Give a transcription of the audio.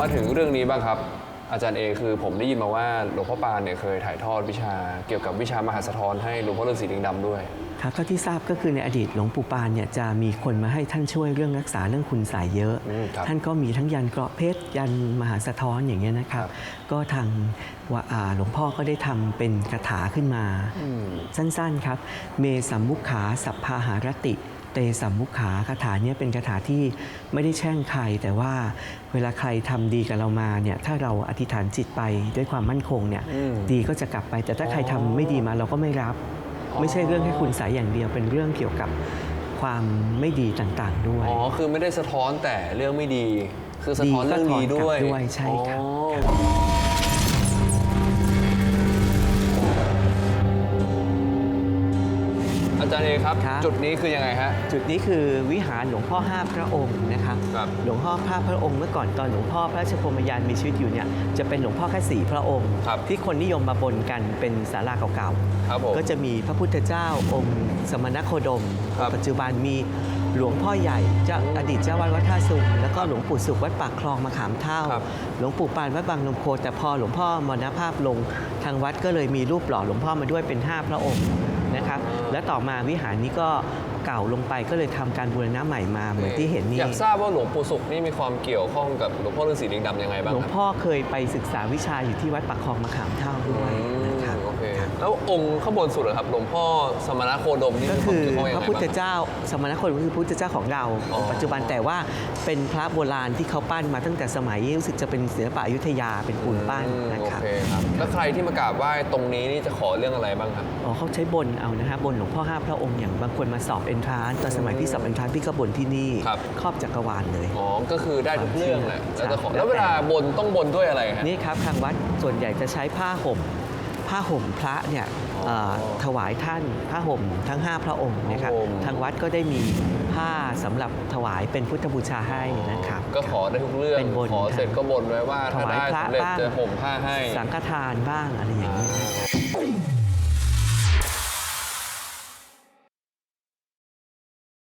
มาถึงเรื่องนี้บ้างครับ อาจารย์เอคือผมได้ยินมาว่าหลวงพ่อปานเนี่ยเคยถ่ายทอดวิชา เกี่ยวกับวิชามหาสะท้อนให้หลวงพ่อฤาษีลิงดำด้วย ครับเท่าที่ทราบก็คือในอดีตหลวงปู่ปานเนี่ยจะมีคนมาให้ท่านช่วยเรื่องรักษาเรื่องคุณสายเยอะ อืมครับท่านก็มีทั้งยันเกราะเพชรยันมหาสะท้อนอย่างเงี้ยนะครับก็ทางว่าอ่าหลวงพ่อก็ได้ทำเป็นคาถาขึ้นมาอืมสั้นๆครับ เมสัมมุขาสัพพาหารติ เตสัมมุขาคาถาเนี้เป็นคาถาที่ไม่ได้แช่งใคร แต่ว่าเวลาใครทำดีกับเรามาเนี่ยถ้าเราอธิษฐานจิตไปด้วยความมั่นคงเนี่ยอืมดีก็จะกลับไป แต่ถ้าใครทำไม่ดีมาเราก็ไม่รับ ไม่ใช่เรื่องแค่คุณสายอย่างเดียวเป็นเรื่องเกี่ยวกับความไม่ดีต่างๆด้วย อ๋อ คือไม่ได้สะท้อนแต่เรื่องไม่ดี คือสะท้อนเรื่องดีด้วยดีก็ถอนกลับด้วยใช่ครับ จารย์เอครับ ครับ จุดนี้คือยังไงฮะ จุดนี้คือวิหารหลวงพ่อห้าพระองค์นะครับ ครับ หลวงพ่อห้าพระองค์เมื่อก่อนตอนหลวงพ่อพระราชพรหมยานมีชีวิตอยู่เนี่ยจะเป็นหลวงพ่อแค่สี่พระองค์ ครับที่คนนิยมมาบนกันเป็นศาลาเก่าครับผมๆก็จะมีพระพุทธเจ้าองค์สมณโคดม ครับปัจจุบันมีหลวงพ่อใหญ่เจ้าอดีตเจ้าวัดวัดท่าสุงแล้วก็หลวงปู่สุขวัดปากคลองมะขามเท่า ครับ หลวงปู่ปานวัดบางลมโพแต่พอหลวงพ่อมรณภาพลงทางวัดก็เลยมีรูปหล่อหลวงพ่อมาด้วยเป็นห้าพระองค์ นะครับ และต่อมาวิหารนี้ก็เก่าลงไปก็เลยทำการบูรณะใหม่มาเหมือนที่เห็นนี่อยากทราบว่าหลวงปู่ศุกร์นี่มีความเกี่ยวข้องกับหลวงพ่อฤาษีลิงดำยังไงบ้างหลวงครับพ่อเคยไปศึกษาวิชาอยู่ที่วัดปากคลองมะขามเท่าด้วย แล้วองค์ข้างบนสุดเหรอครับหลวงพ่อสมณโคดมนี่ก็มีวามคือเกี่ยวข้องพยังระไงพุทธบ้างเจ้า สมณโคดมก็คือพระพุทธเจ้าของเราอ๋อปัจจุบันแต่ว่าเป็นพระโบราณที่เขาปั้นมาตั้งแต่สมัยรู้สึกจะเป็นศิลปะอยุธยาเป็นปูนปั้นอืมนะโอครับเคครับแล้วใครที่มากราบไหว้ตรงนี้นี่จะขอเรื่องอะไรบ้างครับอ๋อเขาใช้บนเอานะฮะบนหลวงพ่อห้าพระองค์อย่างบางคนมาสอบเอนทรานตอนสมัยพี่สอบเอนทรานพี่ก็บนที่นี่ครับครอบจักรวาลเลยอ๋อก็คือได้ทุกเรื่องแหละใช่แล้วจะขอแล้วแต่แล้วเวลาบนต้องบนด้วยอะไรฮะนี่ครับทางวัดส่วนใหญ่จะใช้ผ้าห่ม ผ้าห่มพระเนี่ยอ๋อเอ่อถวายท่านผ้าห่มทั้ง 5 พระองค์นะครับผ้าห่มทางวัดก็ได้มีผ้าสำหรับถวายเป็นพุทธบูชาให้นะครับ ก็ขอได้ทุกเรื่องเป็นบนขอเสร็จก็บนไว้ว่าถถ้าวายได้พระสำเร็จบ้างจะห่มผ้าให้สังฆทานบ้างอะไรอย่างนี้ย